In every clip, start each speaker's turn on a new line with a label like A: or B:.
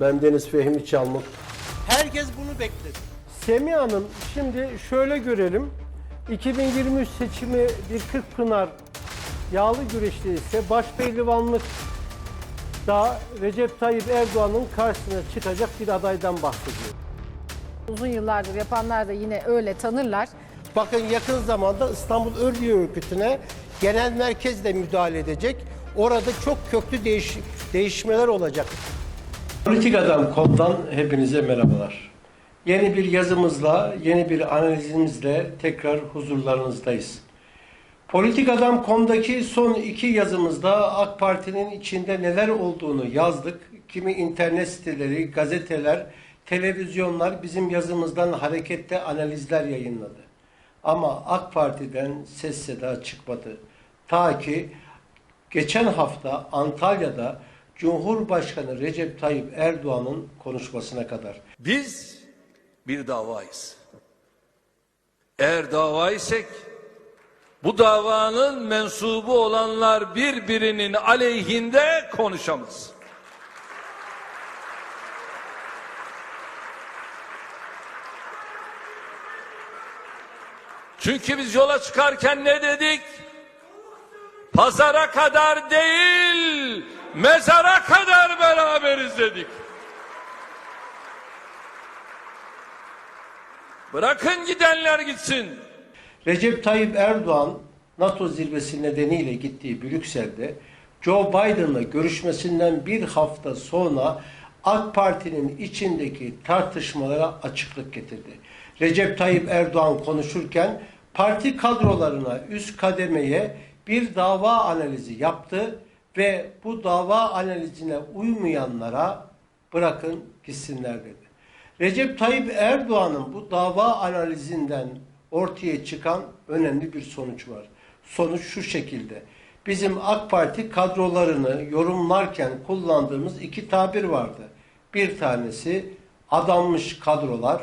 A: Ben Deniz Fehmi Çalmuk.
B: Herkes bunu bekledi.
A: Semih Hanım şimdi şöyle görelim. 2023 seçimi bir Kırkpınar yağlı güreşte ise başpehlivanlık da Recep Tayyip Erdoğan'ın karşısına çıkacak bir adaydan bahsediyor.
C: Uzun yıllardır yapanlar da yine öyle tanırlar.
A: Bakın yakın zamanda İstanbul Örgütü Örgütü'ne genel merkez de müdahale edecek. Orada çok köklü değiş değişmeler olacak. Politik Adam Kom'dan hepinize merhabalar. Yeni bir yazımızla, yeni bir analizimizle tekrar huzurlarınızdayız. Politik Adam Kom'daki son iki yazımızda AK Parti'nin içinde neler olduğunu yazdık. Kimi internet siteleri, gazeteler, televizyonlar bizim yazımızdan hareketle analizler yayınladı. Ama AK Parti'den ses seda çıkmadı. Ta ki geçen hafta Antalya'da Cumhurbaşkanı Recep Tayyip Erdoğan'ın konuşmasına kadar.
D: Biz bir davayız. Eğer dava isek bu davanın mensubu olanlar birbirinin aleyhinde konuşamaz. Çünkü biz yola çıkarken ne dedik? Pazara kadar değil, mezara kadar beraberiz dedik. Bırakın gidenler gitsin.
A: Recep Tayyip Erdoğan NATO zirvesi nedeniyle gittiği Brüksel'de Joe Biden'la görüşmesinden bir hafta sonra AK Parti'nin içindeki tartışmalara açıklık getirdi. Recep Tayyip Erdoğan konuşurken parti kadrolarına üst kademeye bir dava analizi yaptı ve bu dava analizine uymayanlara bırakın gitsinler dedi. Recep Tayyip Erdoğan'ın bu dava analizinden ortaya çıkan önemli bir sonuç var. Sonuç şu şekilde. Bizim AK Parti kadrolarını yorumlarken kullandığımız iki tabir vardı. Bir tanesi adanmış kadrolar,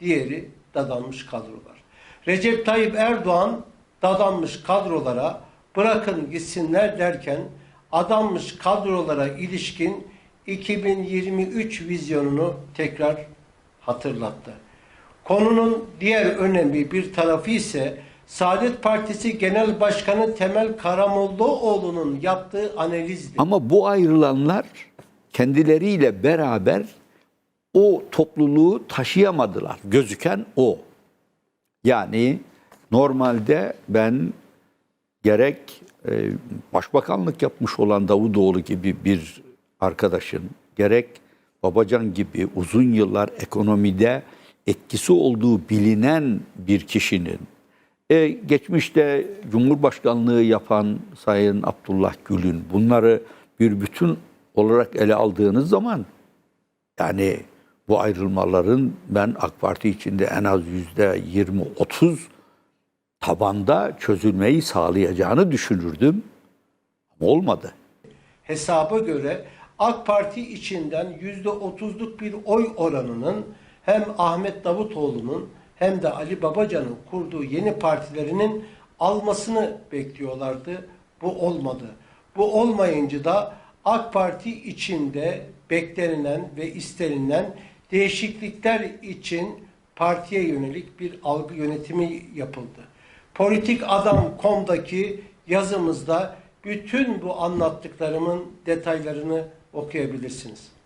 A: diğeri dadanmış kadrolar. Recep Tayyip Erdoğan dadanmış kadrolara bırakın gitsinler derken adanmış kadrolara ilişkin 2023 vizyonunu tekrar hatırlattı. Konunun diğer önemli bir tarafı ise Saadet Partisi Genel Başkanı Temel Karamollaoğlu'nun yaptığı analizdi.
E: Ama bu ayrılanlar kendileriyle beraber o topluluğu taşıyamadılar. Gözüken o. Yani normalde ben gerek e, başbakanlık yapmış olan Davutoğlu gibi bir arkadaşın, gerek Babacan gibi uzun yıllar ekonomide etkisi olduğu bilinen bir kişinin, e, geçmişte Cumhurbaşkanlığı yapan Sayın Abdullah Gül'ün bunları bir bütün olarak ele aldığınız zaman yani bu ayrılmaların ben AK Parti içinde en az yüzde 20-30 tabanda çözülmeyi sağlayacağını düşünürdüm. Olmadı.
A: hesaba göre AK Parti içinden yüzde otuzluk bir oy oranının hem Ahmet Davutoğlu'nun hem de Ali Babacan'ın kurduğu yeni partilerinin almasını bekliyorlardı. Bu olmadı. Bu olmayınca da AK Parti içinde beklenilen ve istenilen değişiklikler için partiye yönelik bir algı yönetimi yapıldı. Politik Adam.com'daki yazımızda bütün bu anlattıklarımın detaylarını okuyabilirsiniz.